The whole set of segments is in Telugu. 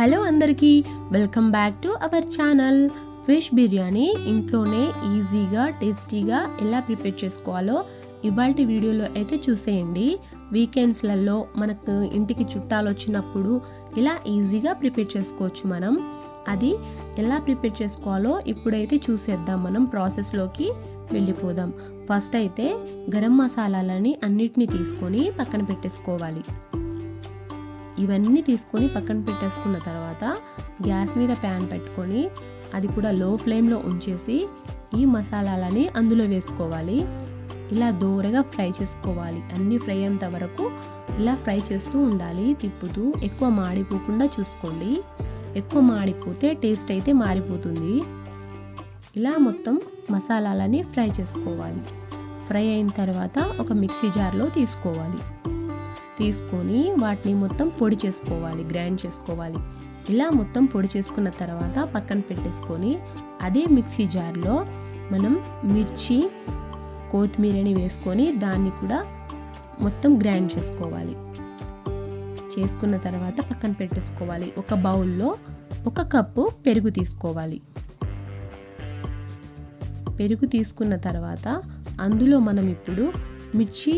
హలో అందరికీ welcome back to our channel. Fish biryani ఇంట్లోనే ఈజీగా టేస్టీగా ఎలా ప్రిపేర్ చేసుకోవాలో ఇవాళ వీడియోలో అయితే చూసేయండి. వీకెండ్స్లలో మనకు ఇంటికి చుట్టాలు వచ్చినప్పుడు ఇలా ఈజీగా ప్రిపేర్ చేసుకోవచ్చు మనం. అది ఎలా ప్రిపేర్ చేసుకోవాలో ఇప్పుడైతే చూసేద్దాం. మనం ప్రాసెస్లోకి వెళ్ళిపోదాం. ఫస్ట్ అయితే గరం మసాలాలని అన్నిటినీ తీసుకొని పక్కన పెట్టేసుకోవాలి. ఇవన్నీ తీసుకొని పక్కన పెట్టేసుకున్న తర్వాత గ్యాస్ మీద ప్యాన్ పెట్టుకొని అది కూడా లో ఫ్లేమ్లో ఉంచేసి ఈ మసాలాలని అందులో వేసుకోవాలి. ఇలా దూరగా ఫ్రై చేసుకోవాలి. అన్నీ ఫ్రై అయ్యేంత వరకు ఇలా ఫ్రై చేస్తూ ఉండాలి. తిప్పుతూ ఎక్కువ మాడిపోకుండా చూసుకోండి. ఎక్కువ మాడిపోతే టేస్ట్ అయితే మారిపోతుంది. ఇలా మొత్తం మసాలాలని ఫ్రై చేసుకోవాలి. ఫ్రై అయిన తర్వాత ఒక మిక్సీ జార్లో తీసుకోవాలి. తీసుకొని వాటిని మొత్తం పొడి చేసుకోవాలి గ్రైండ్ చేసుకోవాలి. ఇలా మొత్తం పొడి చేసుకున్న తర్వాత పక్కన పెట్టేసుకొని అదే మిక్సీ జార్లో మనం మిర్చి కొత్తిమీరని వేసుకొని దాన్ని కూడా మొత్తం గ్రైండ్ చేసుకోవాలి. చేసుకున్న తర్వాత పక్కన పెట్టేసుకోవాలి. ఒక బౌల్లో ఒక కప్పు పెరుగు తీసుకోవాలి. పెరుగు తీసుకున్న తర్వాత అందులో మనం ఇప్పుడు మిర్చి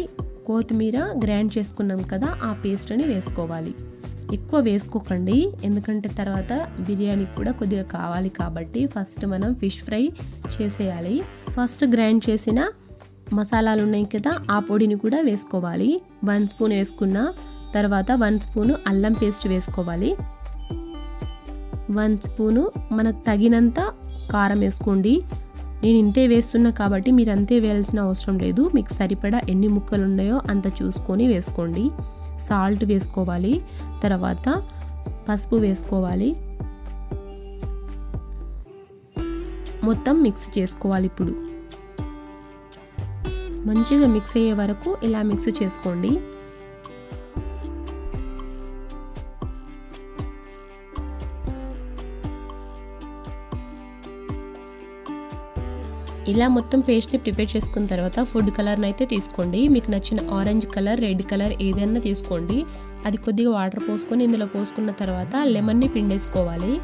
కొత్తిమీర గ్రైండ్ చేసుకున్నాం కదా ఆ పేస్ట్ని వేసుకోవాలి. ఎక్కువ వేసుకోకండి ఎందుకంటే తర్వాత బిర్యానీకి కూడా కొద్దిగా కావాలి కాబట్టి ఫస్ట్ మనం ఫిష్ ఫ్రై చేసేయాలి. ఫస్ట్ గ్రైండ్ చేసిన మసాలాలు ఉన్నాయి కదా ఆ పొడిని కూడా వేసుకోవాలి. వన్ స్పూన్ వేసుకున్న తర్వాత వన్ స్పూను అల్లం పేస్ట్ వేసుకోవాలి. వన్ స్పూను మనకు తగినంత కారం వేసుకోండి. నేను ఇంతే వేస్తున్నా కాబట్టి మీరు అంతే వేయాల్సిన అవసరం లేదు. మీకు సరిపడా ఎన్ని ముక్కలు ఉన్నాయో అంత చూసుకొని వేసుకోండి. సాల్ట్ వేసుకోవాలి. తర్వాత పసుపు వేసుకోవాలి. మొత్తం మిక్స్ చేసుకోవాలి ఇప్పుడు. మంచిగా మిక్స్ అయ్యే వరకు ఇలా మిక్స్ చేసుకోండి. ఇలా మొత్తం పేస్ట్ని ప్రిపేర్ చేసుకున్న తర్వాత ఫుడ్ కలర్ని అయితే తీసుకోండి. మీకు నచ్చిన ఆరెంజ్ కలర్ రెడ్ కలర్ ఏదైనా తీసుకోండి. అది కొద్దిగా వాటర్ పోసుకొని ఇందులో పోసుకున్న తర్వాత లెమన్ని పిండేసుకోవాలి.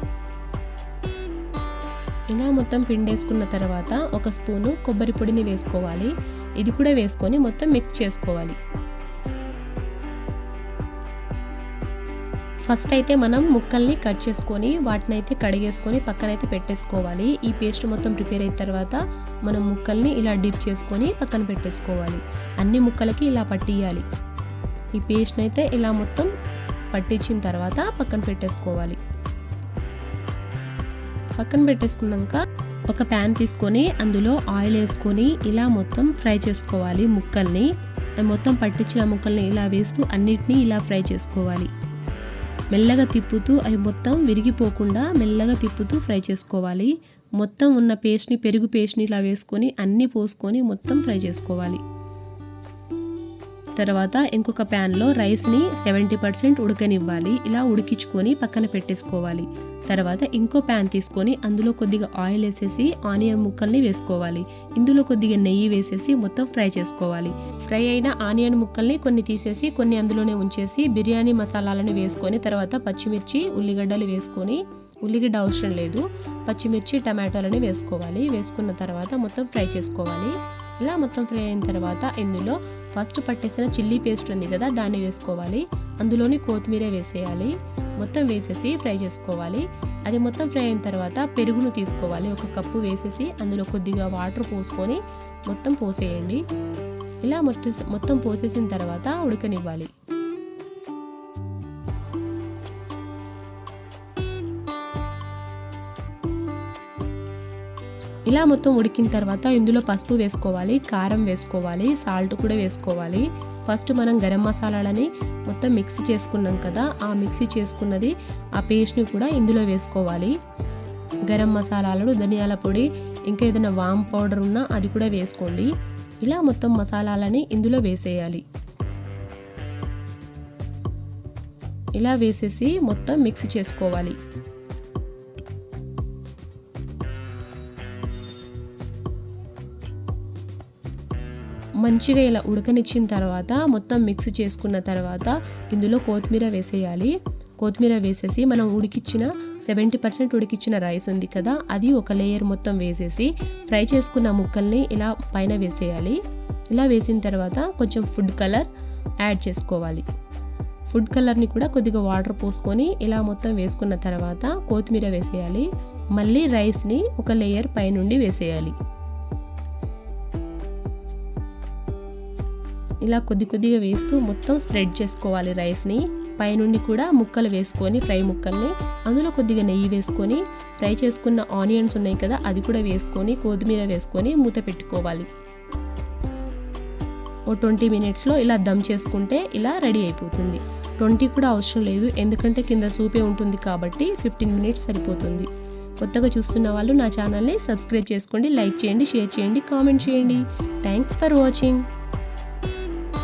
ఇలా మొత్తం పిండేసుకున్న తర్వాత ఒక స్పూను కొబ్బరి పొడిని వేసుకోవాలి. ఇది కూడా వేసుకొని మొత్తం మిక్స్ చేసుకోవాలి. ఫస్ట్ అయితే మనం ముక్కల్ని కట్ చేసుకొని వాటిని అయితే కడిగేసుకొని పక్కనైతే పెట్టేసుకోవాలి. ఈ పేస్ట్ మొత్తం ప్రిపేర్ అయిన తర్వాత మనం ముక్కల్ని ఇలా డిప్ చేసుకొని పక్కన పెట్టేసుకోవాలి. అన్ని ముక్కలకి ఇలా పట్టియాలి. ఈ పేస్ట్ని అయితే ఇలా మొత్తం పట్టించిన తర్వాత పక్కన పెట్టేసుకోవాలి. పక్కన పెట్టేసుకున్నాక ఒక ప్యాన్ తీసుకొని అందులో ఆయిల్ వేసుకొని ఇలా మొత్తం ఫ్రై చేసుకోవాలి ముక్కల్ని. మొత్తం పట్టించిన ముక్కల్ని ఇలా వేస్తూ అన్నిటినీ ఇలా ఫ్రై చేసుకోవాలి. మెల్లగా తిప్పుతూ అవి మొత్తం విరిగిపోకుండా మెల్లగా తిప్పుతూ ఫ్రై చేసుకోవాలి. మొత్తం ఉన్న పేస్ట్ని పెరుగు పేస్ట్ని ఇలా వేసుకొని అన్నీ పోసుకొని మొత్తం ఫ్రై చేసుకోవాలి. తర్వాత ఇంకొక ప్యాన్లో రైస్ని సెవెంటీ పర్సెంట్ ఉడకనివ్వాలి. ఇలా ఉడికించుకొని పక్కన పెట్టేసుకోవాలి. తర్వాత ఇంకో ప్యాన్ తీసుకొని అందులో కొద్దిగా ఆయిల్ వేసేసి ఆనియన్ ముక్కల్ని వేసుకోవాలి. ఇందులో కొద్దిగా నెయ్యి వేసేసి మొత్తం ఫ్రై చేసుకోవాలి. ఫ్రై అయిన ఆనియన్ ముక్కల్ని కొన్ని తీసేసి కొన్ని అందులోనే ఉంచేసి బిర్యానీ మసాలాలను వేసుకొని తర్వాత పచ్చిమిర్చి ఉల్లిగడ్డలు వేసుకొని ఉల్లిగడ్డ అవసరం లేదు. పచ్చిమిర్చి టమాటాలని వేసుకోవాలి. వేసుకున్న తర్వాత మొత్తం ఫ్రై చేసుకోవాలి. ఇలా మొత్తం ఫ్రై అయిన తర్వాత ఇందులో ఫస్ట్ పట్టేసిన చిల్లీ పేస్ట్ ఉంది కదా దాన్ని వేసుకోవాలి. అందులోని కొత్తిమీర వేసేయాలి. మొత్తం వేసేసి ఫ్రై చేసుకోవాలి. అది మొత్తం ఫ్రై అయిన తర్వాత పెరుగును తీసుకోవాలి. ఒక కప్పు వేసేసి అందులో కొద్దిగా వాటర్ పోసుకొని మొత్తం పోసేయండి. ఇలా మొత్తం మొత్తం పోసేసిన తర్వాత ఉడకనివ్వాలి. ఇలా మొత్తం ఉడికిన తర్వాత ఇందులో పసుపు వేసుకోవాలి కారం వేసుకోవాలి సాల్ట్ కూడా వేసుకోవాలి. ఫస్ట్ మనం గరం మసాలాలని మొత్తం మిక్సీ చేసుకున్నాం కదా ఆ మిక్సీ చేసుకున్నది ఆ పేస్ట్ని కూడా ఇందులో వేసుకోవాలి. గరం మసాలాలు ధనియాల పొడి ఇంకా ఏదైనా వామ్ పౌడర్ ఉన్నా అది కూడా వేసుకోండి. ఇలా మొత్తం మసాలాలని ఇందులో వేసేయాలి. ఇలా వేసేసి మొత్తం మిక్స్ చేసుకోవాలి. మంచిగా ఇలా ఉడకనిచ్చిన తర్వాత మొత్తం మిక్స్ చేసుకున్న తర్వాత ఇందులో కొత్తిమీర వేసేయాలి. కొత్తిమీర వేసేసి మనం ఉడికిచ్చిన సెవెంటీ పర్సెంట్ ఉడికిచ్చిన రైస్ ఉంది కదా అది ఒక లేయర్ మొత్తం వేసేసి ఫ్రై చేసుకున్న ముక్కల్ని ఇలా పైన వేసేయాలి. ఇలా వేసిన తర్వాత కొంచెం ఫుడ్ కలర్ యాడ్ చేసుకోవాలి. ఫుడ్ కలర్ని కూడా కొద్దిగా వాటర్ పోసుకొని ఇలా మొత్తం వేసుకున్న తర్వాత కొత్తిమీర వేసేయాలి. మళ్ళీ రైస్ని ఒక లేయర్ పైనుండి వేసేయాలి. ఇలా కొద్ది కొద్దిగా వేస్తూ మొత్తం స్ప్రెడ్ చేసుకోవాలి రైస్ని. పైనుండి కూడా ముక్కలు వేసుకొని ఫ్రై ముక్కల్ని. అందులో కొద్దిగా నెయ్యి వేసుకొని ఫ్రై చేసుకున్న ఆనియన్స్ ఉన్నాయి కదా అది కూడా వేసుకొని కొత్తిమీర వేసుకొని మూత పెట్టుకోవాలి. ఓ ట్వంటీ మినిట్స్లో ఇలా దమ్ చేసుకుంటే ఇలా రెడీ అయిపోతుంది. ట్వంటీ కూడా అవసరం లేదు ఎందుకంటే కింద సూపే ఉంటుంది కాబట్టి ఫిఫ్టీన్ మినిట్స్ సరిపోతుంది. కొత్తగా చూస్తున్న వాళ్ళు నా ఛానల్ని సబ్స్క్రైబ్ చేసుకోండి లైక్ చేయండి షేర్ చేయండి కామెంట్ చేయండి. Thanks for watching.